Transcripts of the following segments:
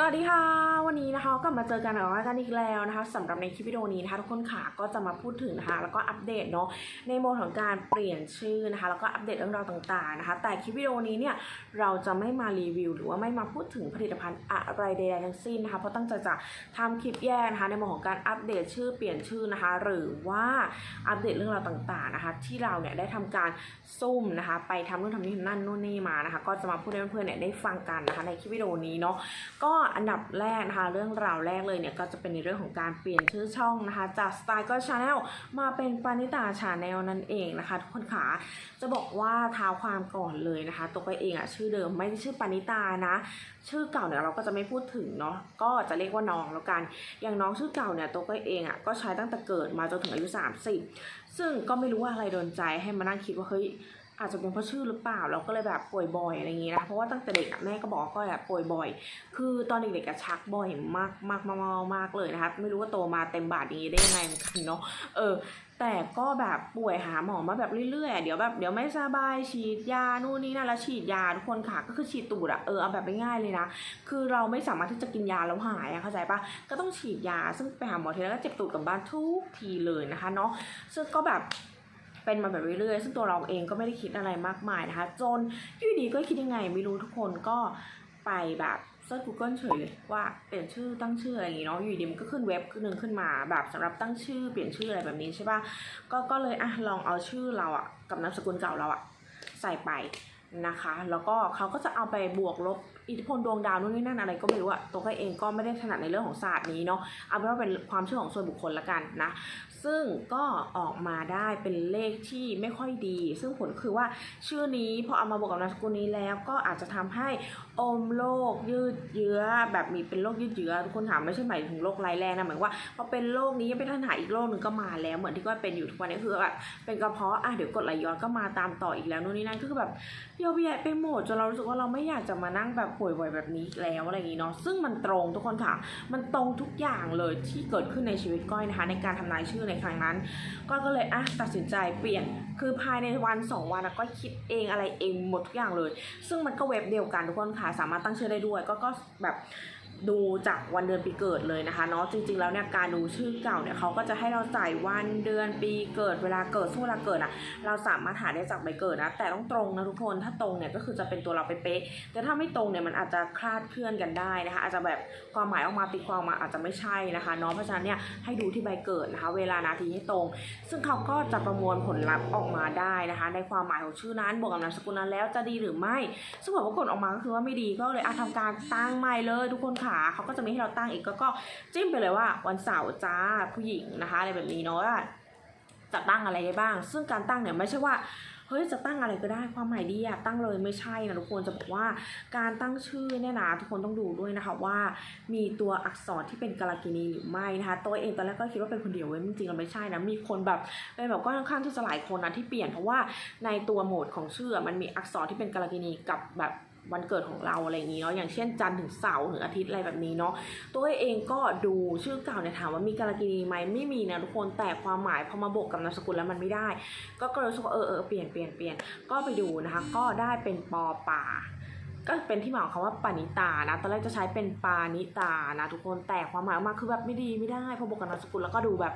สวัสดีค่ะ วันนี้นะคะก็มาเจอกันกับรายการอีกแล้วนะคะสำหรับในคลิปวิดีโอนี้นะคะทุกคนค่ะก็จะมาพูดถึงนะคะแล้วก็อัปเดตเนาะในโหมดของการเปลี่ยนชื่อนะคะแล้วก็อัปเดตเรื่องราวต่างๆนะคะ แต่คลิปวิดีโอนี้เนี่ยเราจะไม่มารีวิว หรือว่าไม่มาพูดถึงผลิตภัณฑ์อะไรใดๆทั้งสิ้นนะคะเพราะตั้งใจจะทำคลิปแยกนะคะในโหมดของการอัปเดตชื่อเปลี่ยนชื่อนะคะ หรือว่าอัปเดตเรื่องราวต่างๆนะคะที่เราเนี่ยได้ทำการซุ่มนะคะ ไปทำนู่นทำนี่ทำนั่นนู่นนี่มานะคะ ก็จะมาพูดให้เพื่อนๆเนี่ยได้ฟังกันนะคะในคลิปวิดีโอนี้เนาะก็อันดับแรกนะคะ เรื่องราวแรกเลยเนี่ยก็จะเป็นในเรื่องของการเปลี่ยนชื่อช่องนะคะ จากสไตล์ก็ชาแนลมาเป็นปานิตาชาแนลนั่นเองนะคะ ทุกคนขาจะบอกว่าท้าวความก่อนเลยนะคะ ตัวเองอะชื่อเดิมไม่ได้ชื่อปานิตานะ ชื่อเก่าเนี่ยเราก็จะไม่พูดถึงเนาะก็จะเรียกว่าน้องแล้วกัน อย่างน้องชื่อเก่าเนี่ยตัวเองอะก็ใช้ตั้งแต่เกิดมาจนถึงอายุ 30 ซึ่งก็ไม่รู้ว่าอะไรโดนใจให้มานั่งคิดว่าเฮ้ย อาจจะเป็นเพราะชื่อหรือเปล่าเราก็เลยแบบป่วยบ่อยอะไรอย่างงี้นะเพราะว่าตั้งแต่เด็กอะแม่ก็บอกว่าก็แบบป่วยบ่อย คือตอนเด็กๆอะชักบ่อยมากมากมากมากมากเลยนะคะไม่รู้ว่าโตมาเต็มบาทอย่างนี้ได้ยังไงเหมือนกันเนาะเออแต่ก็แบบป่วยหาหมอมาแบบเรื่อยๆ เดี๋ยวแบบเดี๋ยวไม่สบายฉีดยานู่นนี่นั่นแล้วฉีดยาทุกคนค่ะก็คือฉีดตูดอะเออเอาแบบง่ายๆเลยนะ คือเราไม่สามารถที่จะกินยาแล้วหายอะเข้าใจปะก็ต้องฉีดยาซึ่งไปหาหมอทีแล้วก็เจ็บตูดกลับบ้านทุกทีเลยนะคะเนาะซึ่งก็แบบ เป็นมาแบบเรื่อยๆ ซึ่งตัวเราเองก็ไม่ได้คิดอะไรมากมายนะคะ จนอยูดีก็คิดยังไงไม่รู้ทุกคนก็ไปแบบเซิร์ช Google เฉยเลยว่าเปลี่ยนชื่อตั้งชื่ออะไรอย่างงี้เนาะอยู่ดีมันก็ขึ้นเว็บหนึ่งขึ้นมาแบบสำหรับตั้งชื่อเปลี่ยนชื่ออะไรแบบนี้ใช่ปะก็ก็เลยอะลองเอาชื่อเราอะกับนามสกุลเก่าเราอะใส่ไปนะคะ แล้วก็เขาก็จะเอาไปบวกลบอิทธิพลดวงดาวนู่นนี่นั่นอะไรก็ไม่รู้อะตัวก็เองก็ไม่ได้ถนัดในเรื่องของศาสตร์นี้เนาะเอาเป็นว่าเป็นความเชื่อของส่วนบุคคลละกันนะ ซึ่งก็ออกมาได้เป็นเลขที่ไม่ค่อยดี ซึ่งผลคือว่าชื่อนี้พอเอามาบวกกับนามสกุลนี้แล้วก็อาจจะทำให้ อมโรคยืดเยื้อแบบมีเป็นโรคยืดเยื้อทุกคนถามไม่ใช่หมายถึงโรคร้ายแรงนะหมายว่าพอเป็นโรคนี้ยังเป็นปัญหาอีกโรคหนึ่งก็มาแล้วเหมือนที่ก็เป็นอยู่ทุกวันนี้คือแบบเป็นกระเพาะอะเดี๋ยวกดไหลย้อนก็มาตามต่ออีกแล้วนู่นนี่นั่นก็คือแบบเยอะแยะไปหมดจนเรารู้สึกว่าเราไม่อยากจะมานั่งแบบป่วยบ่อยแบบนี้แล้วอะไรอย่างนี้เนาะซึ่งมันตรงทุกคนค่ะมันตรงทุกอย่างเลยที่เกิดขึ้นในชีวิตก้อยนะคะในการทำนายชื่อในครั้งนั้นก้อยก็เลยอะตัดสินใจเปลี่ยน คือภายในวันสองวันก็คิดเองอะไรเองหมดทุกอย่างเลย ซึ่งมันก็เว็บเดียวกันทุกคนค่ะสามารถตั้งชื่อได้ด้วยก็ก็แบบ ดูจากวันเดือนปีเกิดเลยนะคะเนาะจริงๆแล้วเนี่ยการดูชื่อเก่าเนี่ยเขาก็จะให้เราใส่วันเดือนปีเกิดเวลาเกิดช่วงเวลาเกิดอะเราสามารถหาได้จากใบเกิดนะแต่ต้องตรงนะทุกคนถ้าตรงเนี่ยก็คือจะเป็นตัวเราเป๊ะแต่ถ้าไม่ตรงเนี่ยมันอาจจะคลาดเคลื่อนกันได้นะคะอาจจะแบบความหมายออกมาตีความมาอาจจะไม่ใช่นะคะเนาะเพราะฉะนั้นเนี่ยให้ดูที่ใบเกิดนะคะ เวลานาทีให้ตรง ซึ่งเขาก็จะประมวลผลลัพธ์ออกมาได้นะคะ ในความหมายของชื่อนั้นบวกกับนามสกุลนั้นแล้วจะดีหรือไม่ ซึ่งผลปรากฏออกมาก็คือว่าไม่ดีก็เลยอาทำการตั้งใหม่เลยทุกคนค่ะเขาก็จะมีให้เราตั้งอีกก็ก็จิ้มไปเลยว่าวันเสาร์จ้าผู้หญิงนะคะอะไรแบบนี้เนาะจะตั้งอะไรได้บ้าง ซึ่งการตั้งเนี่ยไม่ใช่ว่าเฮ้ยจะตั้งอะไรก็ได้ความหมายดีอะตั้งเลยไม่ใช่นะทุกคนจะบอกว่าการตั้งชื่อเนี่ยนะทุกคนต้องดูด้วยนะคะว่า มีตัวอักษรที่เป็นกาลากินีหรือไม่นะคะตัวเองตอนแรกก็คิดว่าเป็นคนเดียวเว้ยจริงๆแล้วไม่ใช่นะมีคนแบบเป็นแบบก็ค่อนข้างที่จะหลายคนนะที่เปลี่ยนเพราะว่าในตัวโหมดของชื่อมันมีอักษรที่เป็นกาลากินีกับแบบ วันเกิดของเราอะไรอย่างนี้เนาะอย่างเช่นจันทร์ถึงเสาร์ถึงอาทิตย์อะไรแบบนี้เนาะตัวเองก็ดูชื่อเก่าเนี่ยถามว่ามีกาลกินีไหมไม่มีนะทุกคนแต่ความหมายพอมาบวกกับนามสกุลแล้วมันไม่ได้ ก็ก็เลยรู้สึกว่าเออเออเปลี่ยนเปลี่ยนเปลี่ยนก็ไปดูนะคะ ก็ได้เป็นปอป่า ก็เป็นที่มาของคำว่าปานิตานะ ตอนแรกจะใช้เป็นปานิตานะ ทุกคนแต่ความหมายออกมาคือแบบไม่ดีไม่ได้พอบวกกับนามสกุลแล้วก็ดูแบบ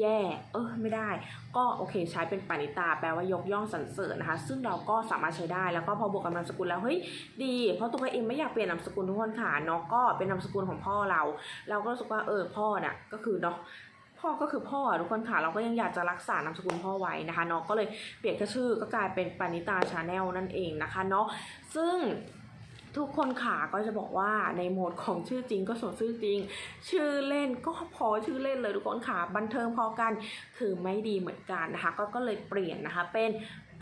แย่ เออไม่ได้ ก็โอเค ใช้เป็นปานิตาแปลว่ายกย่องสรรเสริญนะคะ ซึ่งเราก็สามารถใช้ได้แล้วก็พอบวกกับนามสกุลแล้วเฮ้ยดี เพราะตัวเองไม่อยากเปลี่ยนนามสกุลทุกคนค่ะเนาะก็เป็นนามสกุลของพ่อเรา เราก็รู้สึกว่าเออพ่อน่ะก็คือเนาะพ่อก็คือพ่อทุกคนค่ะเราก็ยังอยากจะรักษานามสกุลพ่อไว้นะคะเนาะก็เลยเปลี่ยนแค่ชื่อก็กลายเป็นปานิตาชาแนลนั่นเองนะคะเนาะซึ่ง ทุกคนค่ะก็จะบอกว่าในโหมดของชื่อจริงก็ส่วนชื่อจริง ชื่อเล่นก็พอชื่อเล่นเลยทุกคนค่ะบันเทิงพอกัน คือไม่ดีเหมือนกันนะคะ ก็ก็เลยเปลี่ยนนะคะเป็น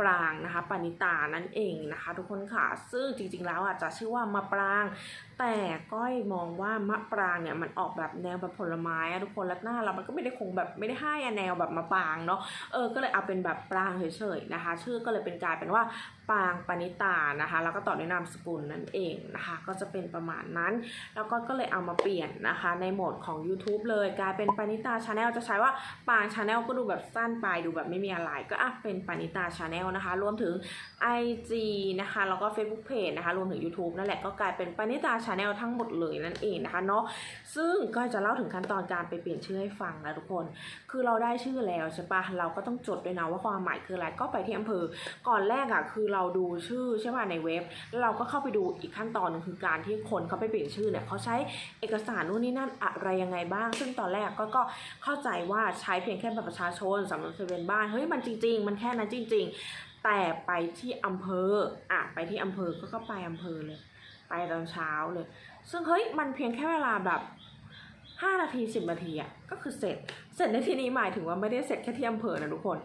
ปรางนะคะปานิตานั่นเองนะคะ ทุกคนค่ะซึ่งจริงๆแล้วอาจจะชื่อว่ามาปรางแต่ก้อยมองว่ามะปรางเนี่ยมันออกแบบแนวแบบผลไม้อะทุกคนแล้วหน้าเรามันก็ไม่ได้คงแบบไม่ได้ให้อะแนวแบบมะปรางเนาะเออก็เลยเอาเป็นแบบปรางเฉยๆนะคะ ชื่อก็เลยเป็นกลายเป็นว่าปรางปณิตานะคะ แล้วก็ต่อด้วยนามสกุลนั่นเองนะคะ ก็จะเป็นประมาณนั้น แล้วก็ก็เลยเอามาเปลี่ยนนะคะ ในโหมดของ YouTube เลยกลายเป็นปณิตาชาแนลจะใช้ว่าปางชาแนลก็ดูแบบสั้นไปดูแบบไม่มีอะไรก็อะเป็นปณิตาชาแนลนะคะ รวมถึง IG นะคะแล้วก็ Facebook Page นะคะ รวมถึง YouTube นั่นแหละก็กลายเป็นปณิตาชาแนลทั้งหมดเลยนั่นเองนะคะเนาะซึ่งก็จะเล่าถึงขั้นตอนการไปเปลี่ยนชื่อให้ฟังนะทุกคน คือเราได้ชื่อแล้วใช่ปะเราก็ต้องจดด้วยนะว่าความหมายคืออะไรก็ไปที่อำเภอ ก่อนแรกอะคือเราดูชื่อใช่ป่ะในเว็บ แล้วเราก็เข้าไปดูอีกขั้นตอนหนึงคือการที่คนเขาไปเปลี่ยนชื่อเนี่ยเขาใช้เอกสารนู่นนี่นั่นอะไรยังไงบ้าง ซึ่งตอนแรกก็ก็เข้าใจว่าใช้เพียงแค่บัตรประชาชนสำหรับทะเบียนบ้านเฮ้ยมันจริง ๆ มันแค่นั้นจริง ๆ แต่ไปที่อำเภออะไปที่อำเภอก็ก็ไปอำเภอเลย ไปตอนเช้าเลย ซึ่งเฮ้ยมันเพียงแค่เวลาแบบห้านาทีสิบนาทีอะก็คือเสร็จ เสร็จในที่นี้หมายถึงว่าไม่ได้เสร็จแค่ที่อำเภอนะทุกคน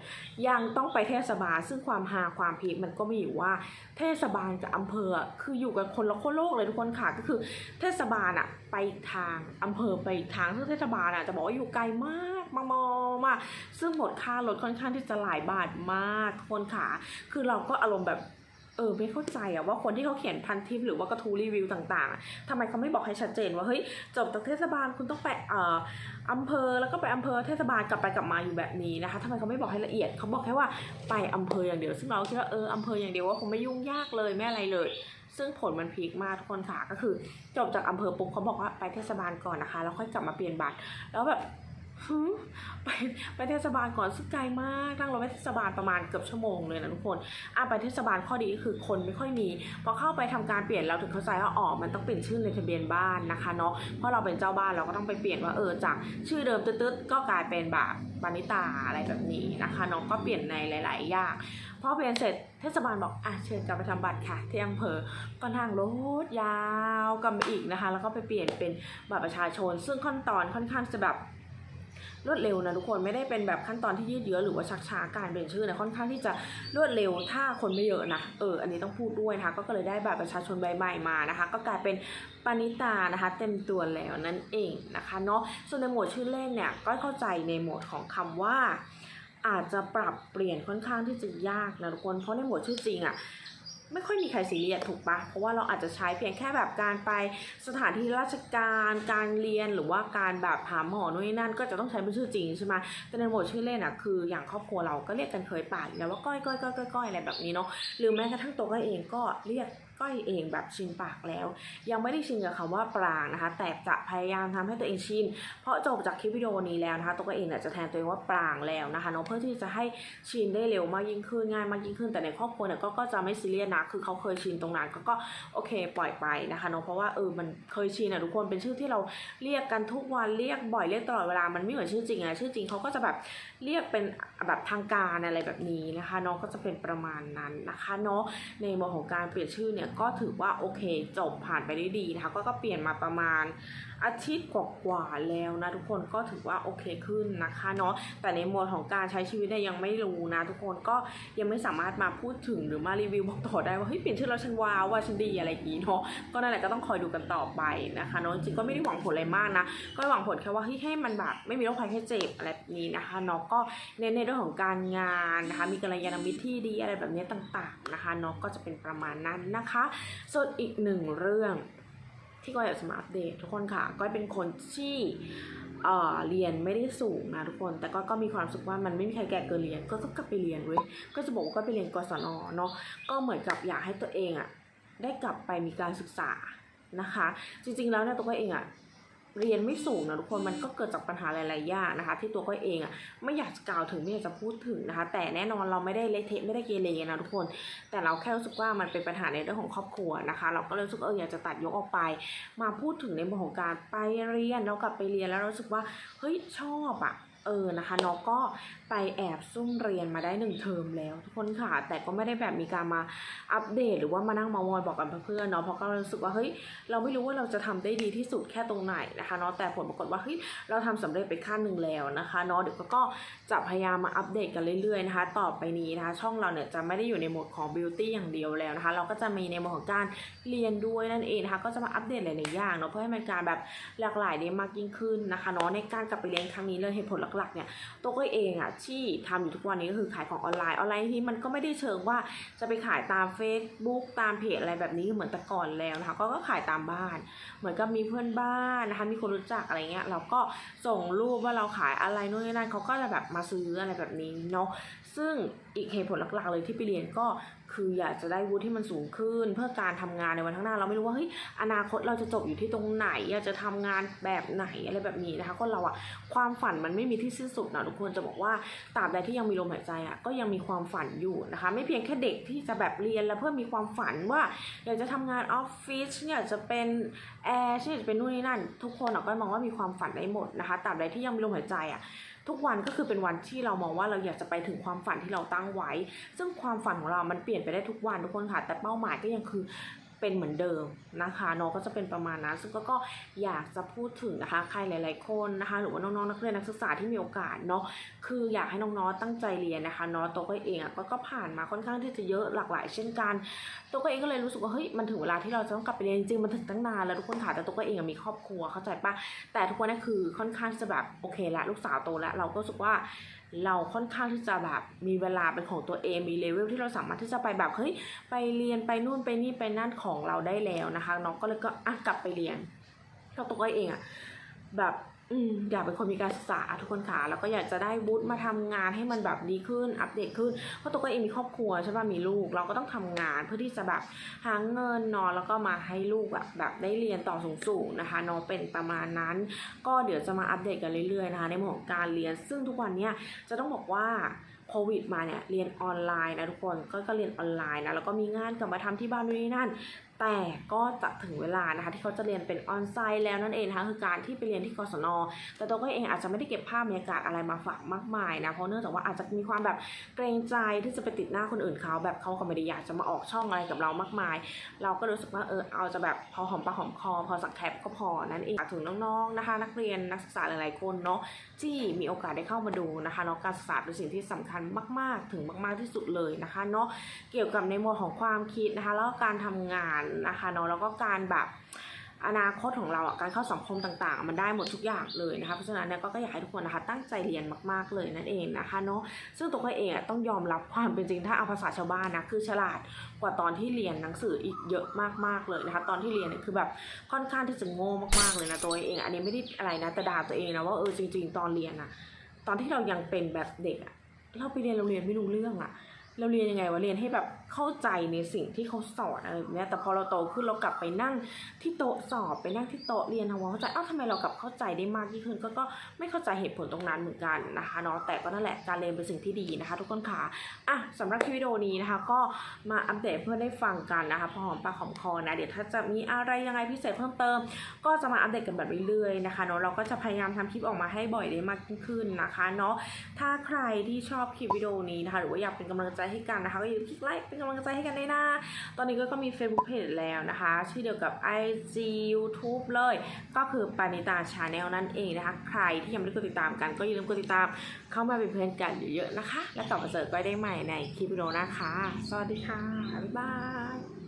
ยังต้องไปเทศบาล ซึ่งความฮาความพีคมันก็มีอยู่ว่า เทศบาลกับอำเภอคืออยู่กันคนละโคโลกเลยทุกคนค่ะ ก็คือเทศบาลอะไปทางอำเภอไปทางซึ่งเทศบาลอะจะบอกว่าอยู่ไกลมากมามากมากซึ่งหมดค่ารถค่อนข้างที่จะหลายบาทมากทุกคนค่ะ คือเราก็อารมณ์แบบ ออไม่เข้าใจอะว่าคนที่เขาเขียนพันทิปหรือว่ากระทู้รีวิวต่างๆอะทำไมเขาไม่บอกให้ชัดเจนว่าเฮ้ยจบจากเทศบาลคุณต้องไปเอ่ออำเภอแล้วก็ไปอำเภอเทศบาลกลับไปกลับมาอยู่แบบนี้นะคะทำไมเขาไม่บอกให้ละเอียดเขาบอกแค่ว่าไปอำเภออย่างเดียวซึ่งเราคิดว่าเอออำเภออย่างเดียวว่าคงไม่ยุ่งยากเลยไม่อะไรเลย ซึ่งผลมันพีคมากทุกคนค่ะก็คือ จบจากอำเภอปุ๊บเขาบอกว่าไปเทศบาลก่อนนะคะ แล้วค่อยกลับมาเปลี่ยนบัตรแล้วแบบ ไปไปเทศบาลก่อนซึ่งไกลมากนั่งรถไปเทศบาลประมาณเกือบชั่วโมงเลยนะทุกคนอะไปเทศบาลข้อดีก็คือคนไม่ค่อยมีพอเข้าไปทำการเปลี่ยนเราถึงเข้าใจว่าอ๋อมันต้องเปลี่ยนชื่อในทะเบียนบ้านนะคะเนาะเพราะเราเป็นเจ้าบ้านเราก็ต้องไปเปลี่ยนว่าเออจากชื่อเดิมตืดๆก็กลายเป็นแบบปานิตาอะไรแบบนี้นะคะเนาะก็เปลี่ยนในหลาย ๆ อย่างพอเปลี่ยนเสร็จเทศบาลบอกอะเชิญกลับไปทำบัตรค่ะที่อำเภอก็นั่งรถยาวกลับมาอีกนะคะ แล้วก็ไปเปลี่ยนเป็นบัตรประชาชน ซึ่งขั้นตอนค่อนข้างจะแบบ รวดเร็วนะทุกคนไม่ได้เป็นแบบขั้นตอนที่ยืดเยื้อหรือว่าชักช้าการเปลี่ยนชื่อนะค่อนข้างที่จะรวดเร็วถ้าคนไม่เยอะนะเอออันนี้ต้องพูดด้วยนะคะก็เลยได้บัตรประชาชนใบใหม่มานะคะ ก็กลายเป็นปณิตานะคะ เต็มตัวแล้วนั่นเองนะคะเนาะส่วนในหมวดชื่อเล่นเนี่ยก็เข้าใจในหมวดของคำว่าอาจจะปรับเปลี่ยนค่อนข้างที่จะยากนะทุกคน เพราะในหมวดชื่อจริงอะ ไม่ค่อยมีใครซีเรียสถูกปะเพราะว่าเราอาจจะใช้เพียงแค่แบบการไปสถานที่ราชการ การเรียนหรือว่าการแบบหาหมอนู่นนี่นั่น ก็จะต้องใช้เป็นชื่อจริงใช่ไหมแต่ในหมวดชื่อเล่นอะคืออย่างครอบครัวเราก็เรียกกันเคยป่านแล้วว่าก้อยก้อยก้อยก้อยก้อยอะไรแบบนี้เนาะหรือแม้กระทั่งตัวก้อยเองก็เรียกก้อยเองแบบชินปากแล้ว ยังไม่ได้ชินกับคำว่าปรางนะคะ แต่จะพยายามทำให้ตัวเองชินเพราะจบจากคลิปวิดีโอนี้แล้วนะคะตัวก็เองเนี่ยจะแทนตัวเองว่าปรางแล้วนะคะเนาะเพื่อที่จะให้ชินได้เร็วมากยิ่งขึ้นง่ายมากยิ่งขึ้นแต่ในครอบครัวเนี่ยก็ก็จะไม่ซีเรียสนะคือเขาเคยชินตรงนั้นก็ก็โอเคปล่อยไปนะคะเนาะเพราะว่าเออมันเคยชินอะทุกคนเป็นชื่อที่เราเรียกกันทุกวันเรียกบ่อยเรียกตลอดเวลามันไม่เหมือนชื่อจริงอะชื่อจริงเขาก็จะแบบเรียกเป็นแบบทางการอะไรแบบนี้นะคะเนาะก็จะเป็นประมาณนั้นนะคะเนาะในโหมดของการเปลี่ยนชื่อเนี่ยก็ถือว่าโอเคจบผ่านไปได้ดีนะคะก็ก็เปลี่ยนมาประมาณอาทิตย์กว่าๆแล้วนะทุกคนก็ถือว่าโอเคขึ้นนะคะเนาะแต่ในหมวดของการใช้ชีวิตเนี่ยยังไม่รู้นะทุกคนก็ยังไม่สามารถมาพูดถึงหรือมารีวิวบอกต่อได้ว่าเฮ้ยเปลี่ยนชื่อแล้วฉันว้าวว่าฉันดีอะไรอย่างนี้เนาะก็นั่นแหละก็ต้องคอยดูกันต่อไปนะคะเนาะจริงก็ไม่ได้หวังผลอะไรมากนะก็หวังผลแค่ว่าเฮ้ยให้มันแบบไม่มีโรคภัยแค่เจ็บอะไรแบบนี้นะคะเนาะก็เน้นในเรื่องของการงานนะคะมีกัลยาณมิตรที่ดีอะไรแบบนี้ต่างๆนะคะเนาะก็จะเป็นประมาณนั้นนะคะส่วนอีกหนึ่งเรื่องที่ก้อยอยากจะมาอัปเดตทุกคนค่ะก้อยเป็นคนที่ เอ่อเรียนไม่ได้สูงนะทุกคน แต่ก็ก็มีความสุขว่ามันไม่มีใครแก่เกินเรียน ก็ต้องกลับไปเรียนเว้ย ก็จะบอกว่าก็ไปเรียนกศนเนาะ ก็เหมือนกับอยากให้ตัวเองอะได้กลับไปมีการศึกษานะคะ จริงๆแล้วเนี่ยตัวก้อยเองอะ เรียนไม่สูงนะทุกคนมันก็เกิดจากปัญหาหลายๆอย่างนะคะ ที่ตัวก้อยเองอะไม่อยากจะกล่าวถึงไม่อยากจะพูดถึงนะคะ แต่แน่นอนเราไม่ได้เละเทะไม่ได้เกเรนะทุกคน แต่เราแค่รู้สึกว่ามันเป็นปัญหาในเรื่องของครอบครัวนะคะ เราก็เลยรู้สึกเอออยากจะตัดยกออกไป มาพูดถึงในมุมของการไปเรียนแล้วกลับไปเรียนแล้วรู้สึกว่าเฮ้ยชอบอะ เออนะคะน้องก็ไปแอบซุ่มเรียนมาได้หนึ่งเทอมแล้วทุกคนค่ะ แต่ก็ไม่ได้แบบมีการมาอัปเดต หรือว่ามานั่งมามอยบอกกันเพื่อนเนาะเพราะก็รู้สึกว่าเฮ้ยเราไม่รู้ว่าเราจะทำได้ดีที่สุดแค่ตรงไหนนะคะเนาะแต่ผลปรากฏว่าเฮ้ยเราทำสำเร็จไปขั้นหนึ่งแล้วนะคะเนาะเดี๋ยวก็จะพยายามมาอัปเดตกันเรื่อยๆนะคะต่อไปนี้นะคะ ช่องเราเนี่ยจะไม่ได้อยู่ในโหมดของ beauty อย่างเดียวแล้วนะคะ เราก็จะมีในโหมดของการเรียนด้วยนั่นเองนะคะก็จะมาอัปเดตหลายๆอย่างเนาะเพื่อให้มันการแบบหลากหลายได้มากยิ่งขึ้นนะคะเนาะในการกลับไปเรียนครั้งนี้เลยเหตุผลหลักๆเนี่ยตัวก็เองอะที่ทำอยู่ทุกวันนี้ก็คือขายของออนไลน์ออนไลน์ที่มันก็ไม่ได้เชิงว่าจะไปขายตาม Facebook ตามเพจอะไรแบบนี้เหมือนแต่ก่อนแล้วนะคะก็ก็ขายตามบ้าน เหมือนกับมีเพื่อนบ้านนะคะมีคนรู้จักอะไรเงี้ยเราก็ส่งรูปว่าเราขายอะไรนู่นนี่นั่นเขาก็จะแบบมาซื้ออะไรแบบนี้เนาะ ซึ่งอีกเหตุผลหลักๆเลยที่ไปเรียนก็คืออยากจะได้วุฒิที่มันสูงขึ้น เพื่อการทำงานในวันข้างหน้าเราไม่รู้ว่าเฮ้ยอนาคตเราจะจบอยู่ที่ตรงไหนอยากจะทำงานแบบไหนอะไรแบบนี้นะคะคนเราอะความฝันมันไม่มีที่สิ้นสุดนะทุกคนจะบอกว่าตราบใดที่ยังมีลมหายใจอะก็ยังมีความฝันอยู่นะคะ ไม่เพียงแค่เด็กที่จะแบบเรียนแล้วเพื่อมีความฝันว่าอยากจะทำงานออฟฟิศอยากจะเป็นแอร์อยากจะเป็นนู่นนี่นั่น ทุกคนอะก็มองว่ามีความฝันได้หมดนะคะตราบใดที่ยังมีลมหายใจอะทุกวันก็คือเป็นวันที่เรามองว่าเราอยากจะไปถึงความฝันที่เราตั้งไว้ ซึ่งความฝันของเรามันเปลี่ยนไปได้ทุกวันทุกคนค่ะ แต่เป้าหมายก็ยังคือ เป็นเหมือนเดิมนะคะเน้องก็จะเป็นประมาณนั้น ซึ่งก็ก็อยากจะพูดถึงนะคะ ใครหลาย ๆ คนนะคะ หรือว่าน้องๆนักเรียนนักศึกษาที่มีโอกาสเนาะคืออยากให้น้องๆตั้งใจเรียนนะคะเนาะตัวก็เองอะก็ก็ผ่านมาค่อนข้างที่จะเยอะหลากหลาย เช่นกันตัวก็เองก็เลยรู้สึกว่าเฮ้ยมันถึงเวลาที่เราจะต้องกลับไปเรียนจริงมันถึงตั้งนานแล้วทุกคนค่ะแต่ตัวก็เองมีครอบครัวเข้าใจปะแต่ทุกวันนี้คือค่อนข้างจะแบบโอเคละลูกสาวโตแล้วเราก็รู้สึกว่า เราค่อนข้างที่จะแบบมีเวลาเป็นของตัวเองมีเลเวลที่เราสามารถที่จะไปแบบเฮ้ยไปเรียนไปนู่นไปนี่ไปนั่นของเราได้แล้วนะคะน้องก็เลยก็อะกลับไปเรียนก็ตัวเองอะแบบ อยากเป็นคนมีการศึกษาทุกคนค่ะแล้วก็อยากจะได้วุฒิมาทำงานให้มันแบบดีขึ้นอัปเดตขึ้น เพราะตัวก็เองมีครอบครัวใช่ป่ะมีลูก เราก็ต้องทำงานเพื่อที่จะแบบหาเงินนอนแล้วก็มาให้ลูกแบบแบบได้เรียนต่อสูงๆนะคะน้องเป็นประมาณนั้น ก็เดี๋ยวจะมาอัปเดตกันเรื่อยๆนะคะในเรื่องของการเรียน ซึ่งทุกวันเนี้ยจะต้องบอกว่าโควิดมาเนี่ยเรียนออนไลน์นะทุกคนก็ก็เรียนออนไลน์นะแล้วก็มีงานกลับมาทำที่บ้านนู่นนี่นั่น แต่ก็จะถึงเวลานะคะที่เขาจะเรียนเป็นออนไซต์แล้วนั่นเองนะคะคือการที่ไปเรียนที่กศน แต่ตัวก็เองอาจจะไม่ได้เก็บภาพบรรยากาศอะไรมาฝากมากมายนะเพราะเนื่องจากว่าอาจจะมีความแบบเกรงใจที่จะไปติดหน้าคนอื่นเขาแบบเขาก็ไม่ได้อยากจะมาออกช่องอะไรกับเรามากมาย เราก็รู้สึกว่าเออเอาจะแบบพอหอมปากหอมคอพอสักแคปก็พอนั่นเองถึงน้องๆนะคะ นักเรียนนักศึกษาหลายๆคนเนาะที่มีโอกาสได้เข้ามาดูนะคะเนาะการศึกษาเป็นสิ่งที่สำคัญมาก ๆ ถึงมาก ๆที่สุดเลยนะคะเนาะเกี่ยวกับในหมวดของความคิดนะคะแล้วก็การทำงานนะคะเนาะแล้วก็การแบบอนาคตของเราอะการเข้าสังคมต่างๆ มันได้หมดทุกอย่างเลยนะคะ เพราะฉะนั้นเนี่ยก็อยากให้ทุกคนนะคะตั้งใจเรียนมากๆเลยนั่นเองนะคะเนาะซึ่งตัวเขาเองอะต้องยอมรับความเป็นจริงถ้าเอาภาษาชาวบ้านนะคือฉลาดกว่าตอนที่เรียนหนังสืออีกเยอะมากๆเลยนะคะ ตอนที่เรียนเนี่ยคือแบบค่อนข้างที่จะโง่มากๆเลยนะตัวเอง อันนี้ไม่ได้อะไรนะแต่ด่าตัวเองนะว่าเออจริง ๆ ตอนเรียนอะตอนที่เรายังเป็นแบบเด็กอะเราไปเรียนเราเรียนไม่รู้เรื่องอะ เราเรียนยังไงวะเรียนให้แบบเข้าใจในสิ่งที่เขาสอนอะไรแบบนี้แต่พอเราโตขึ้นเรากลับไปนั่งที่โต๊ะสอบไปนั่งที่โต๊ะเรียนทำความเข้าใจเอ้าทำไมเรากลับเข้าใจได้มากยิ่งขึ้นก็ก็ไม่เข้าใจเหตุผลตรงนั้นเหมือนกันนะคะเนาะแต่ก็นั่นแหละการเรียนเป็นสิ่งที่ดีนะคะ ทุกคนค่ะอะสำหรับคลิปวิดีโอนี้นะคะ ก็มาอัปเดตเพื่อได้ฟังกันนะคะพอหอมปากหอมคอนะเดี๋ยวถ้าจะมีอะไรยังไงพิเศษเพิ่มเติม ก็จะมาอัปเดตกันแบบเรื่อยๆนะคะเนาะเราก็จะพยายามทำคลิปออกมาให้บ่อยได้มากขึ้นนะคะเนาะถ้าใครที่ชอบคลิปวิดีโอนี้นะคะหรือว่าอยากเป็นกำลังใจให้กันนะคะก็อย่าลืมคลิกไลค์เป็นกำลังใจให้กันได้นะตอนนี้ก็ก็มี Facebook Page แล้วนะคะ ชื่อเดียวกับ IG YouTube เลย ก็คือปานิตาชาแนลนั่นเองนะคะ ใครที่ยังไม่ได้กดติดตามกัน ก็อย่าลืมกดติดตามเข้ามาเป็นเพื่อนกันเยอะๆนะคะ แล้วกลับมาเจอกันได้ใหม่ในคลิปวิดีโอนะคะ สวัสดีค่ะ บ๊ายบาย